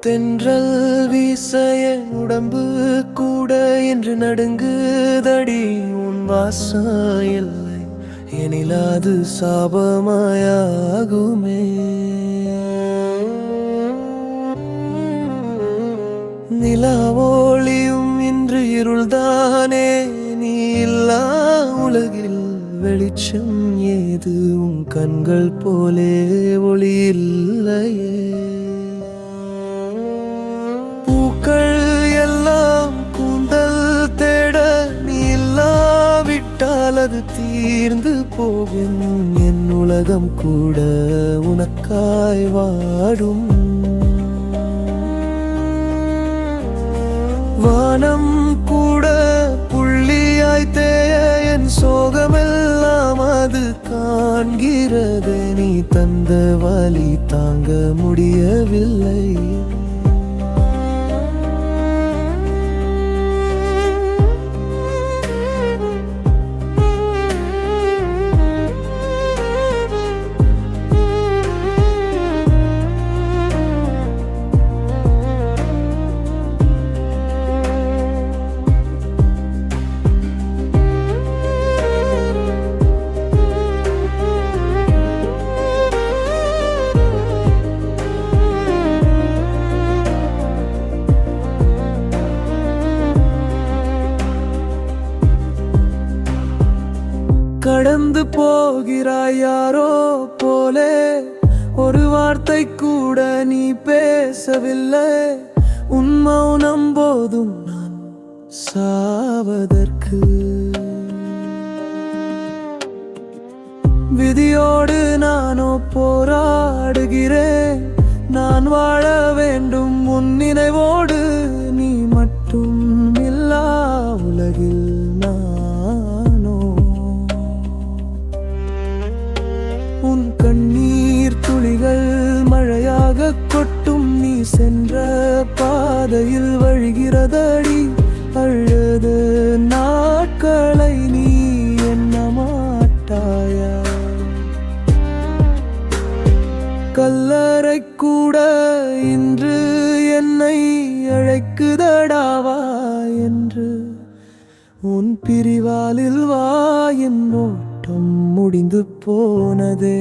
தென்றல் வீச என் உடம்பு கூட என்று நடுங்குதடி உன் வாசம் இல்லை எனிலாது சாபமாயாகுமே. நிலாவோளியும் இன்று இருள்தானே நீ இல்லா உலகில் வெளிச்சம் ஏது? உன் கண்கள் போலே ஒளி இல்லையே. அது தீர்ந்து போகும். என் உலகம் கூட உனக்காய் வாடும். வானம் கூட புள்ளியாய் தேய என் சோகமெல்லாம் அது காண்கிறது நீ தந்த வழி தாங்க முடியவில்லை. கடந்து போகிறாய் யாரோ போலே. ஒரு வார்த்தை கூட நீ பேசவில்லை. உன் மௌனம் போதும் நான் சாவதற்கு. விதியோடு நானோ போராடுகிறேன். நான் வாழ வேண்டும் சென்ற பாதையில் வழிகிறதடி அழுது நாட்களை நீ என்ன மாட்டாயா? கல்லறை கூட இன்று என்னை அழைக்குதடாவா என்று உன் பிரிவாலில் வா என் ஓட்டம் முடிந்து போனதே.